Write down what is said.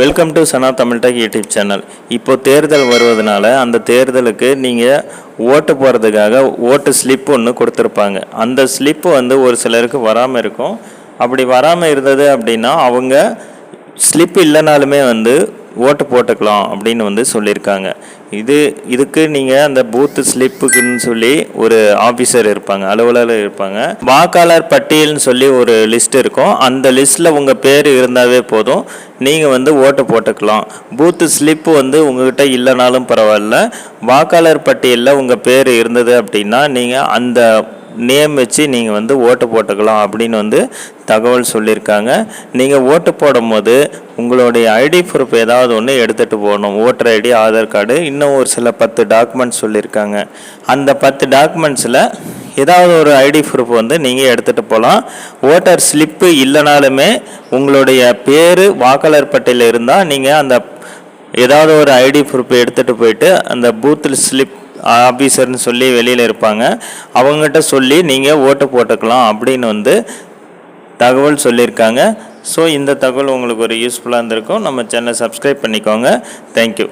Welcome to Sana Tamil tech YouTube channel இப்போ தேர்தல் வருவதனால அந்த தேர்தலுக்கு நீங்கள் ஓட்டு போகிறதுக்காக ஓட்டு ஸ்லிப் ஒன்று கொடுத்துருப்பாங்க. அந்த ஸ்லிப்பு வந்து ஒரு சிலருக்கு வராமல் இருக்கும். அப்படி வராமல் இருந்தது அப்படின்னா அவங்க ஸ்லிப் இல்லைனாலுமே வந்து ஓட்டு போட்டுக்கலாம் அப்படின்னு வந்து சொல்லியிருக்காங்க. இது இதுக்கு நீங்கள் அந்த பூத்து ஸ்லிப்புக்குன்னு சொல்லி ஒரு ஆஃபீஸர் இருப்பாங்க அலுவலர் இருப்பாங்க. வாக்காளர் பட்டியல்னு சொல்லி ஒரு லிஸ்ட் இருக்கும். அந்த லிஸ்ட்டில் உங்கள் பேர் இருந்தாவே போதும். நீங்கள் வந்து ஓட்டு போட்டுக்கலாம். பூத்து ஸ்லிப்பு வந்து உங்ககிட்ட இல்லைனாலும் பரவாயில்ல. வாக்காளர் பட்டியலில் உங்கள் பேர் இருந்தது அப்படின்னா நீங்கள் அந்த நேம் வச்சு நீங்கள் வந்து ஓட்டு போட்டுக்கலாம் அப்படின்னு வந்து தகவல் சொல்லியிருக்காங்க. நீங்கள் ஓட்டு போடும்போது உங்களுடைய ஐடி ப்ரூஃப் ஏதாவது ஒன்று எடுத்துகிட்டு போகணும். ஓட்டர் ஐடி ஆதார் கார்டு இன்னும் ஒரு சில பத்து டாக்குமெண்ட்ஸ் சொல்லியிருக்காங்க. அந்த பத்து டாக்குமெண்ட்ஸில் ஏதாவது ஒரு ஐடி ப்ரூஃப் வந்து நீங்கள் எடுத்துகிட்டு போகலாம். ஓட்டர் ஸ்லிப்பு இல்லைனாலுமே உங்களுடைய பேர் வாக்காளர் பட்டியலில் இருந்தால் நீங்கள் அந்த ஏதாவது ஒரு ஐடி ப்ரூஃப் எடுத்துகிட்டு போயிட்டு அந்த பூத்தில் ஸ்லிப் ஆஃபீஸர்னு சொல்லி வெளியில் இருப்பாங்க. அவங்ககிட்ட சொல்லி நீங்கள் ஓட்டு போட்டுக்கலாம் அப்படின்னு வந்து தகவல் சொல்லியிருக்காங்க. ஸோ இந்த தகவல் உங்களுக்கு ஒரு யூஸ்ஃபுல்லாக இருந்திருக்கும். நம்ம சேனலை சப்ஸ்கிரைப் பண்ணிக்கோங்க. தேங்க்யூ